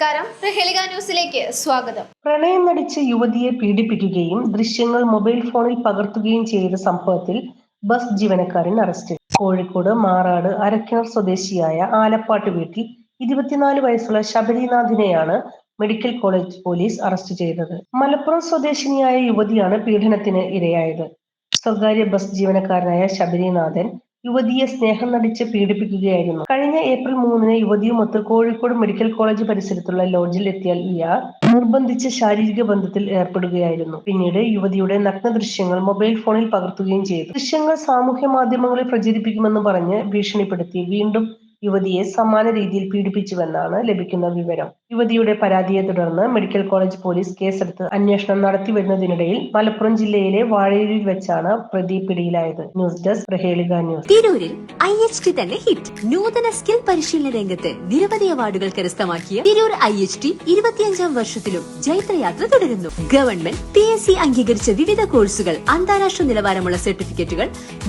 നമസ്കാരം. പ്രഹേളിക ന്യൂസിലേക്ക് സ്വാഗതം. പ്രണയം നടിച്ച് യുവതിയെ പീഡിപ്പിക്കുകയും ദൃശ്യങ്ങൾ മൊബൈൽ ഫോണിൽ പകർത്തുകയും ചെയ്ത സംഭവത്തിൽ ബസ് ജീവനക്കാരൻ അറസ്റ്റ്. കോഴിക്കോട് മാറാട് അരക്കിണർ സ്വദേശിയായ ആലപ്പാട്ട് വീട്ടിൽ ഇരുപത്തിനാല് വയസ്സുള്ള ശബരിനാഥിനെയാണ് മെഡിക്കൽ കോളേജ് പോലീസ് അറസ്റ്റ് ചെയ്തത്. മലപ്പുറം സ്വദേശിനിയായ യുവതിയാണ് പീഡനത്തിന് ഇരയായത്. സ്വകാര്യ ബസ് ജീവനക്കാരനായ ശബരിനാഥൻ യുവതിയെ സ്നേഹം നടിച്ച് പീഡിപ്പിക്കുകയായിരുന്നു. കഴിഞ്ഞ ഏപ്രിൽ മൂന്നിന് യുവതിയുമൊത്ത് കോഴിക്കോട് മെഡിക്കൽ കോളേജ് പരിസരത്തുള്ള ലോഡ്ജിൽ എത്തിയാൽ ഇയാൾ നിർബന്ധിച്ച് ശാരീരിക ബന്ധത്തിൽ ഏർപ്പെടുകയായിരുന്നു. പിന്നീട് യുവതിയുടെ നഗ്ന ദൃശ്യങ്ങൾ മൊബൈൽ ഫോണിൽ പകർത്തുകയും ചെയ്തു. ദൃശ്യങ്ങൾ സാമൂഹ്യ മാധ്യമങ്ങളിൽ പ്രചരിപ്പിക്കുമെന്ന് പറഞ്ഞ് ഭീഷണിപ്പെടുത്തി. വീണ്ടും യുവതിയെ സമാന രീതിയിൽ പീഡിപ്പിച്ചുവെന്നാണ് ലഭിക്കുന്ന വിവരം. യുവതിയുടെ പരാതിയെ തുടർന്ന് മെഡിക്കൽ കോളേജ് പോലീസ് കേസെടുത്ത് അന്വേഷണം നടത്തി വരുന്നതിനിടയിൽ മലപ്പുറം ജില്ലയിലെ വാഴയൂരിൽ വെച്ചാണ് പ്രതി പിടിയിലായത്. News desk Prahelika news. തിരൂരിൽ ഐ എച്ച് ടി തന്നെ ഹിറ്റ്. നൂതന സ്കിൽ പരിശീലന രംഗത്ത് നിരവധി അവാർഡുകൾ കരസ്ഥമാക്കിയ തിരൂർ ഐ എച്ച് ടി ഇരുപത്തിയഞ്ചാം വർഷത്തിലും ജൈത്രയാത്ര തുടരുന്നു. ഗവൺമെന്റ് പി എസ് സി അംഗീകരിച്ച വിവിധ കോഴ്സുകൾ അന്താരാഷ്ട്ര നിലവാരമുള്ള സർട്ടിഫിക്കറ്റുകൾ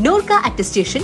Norka attestation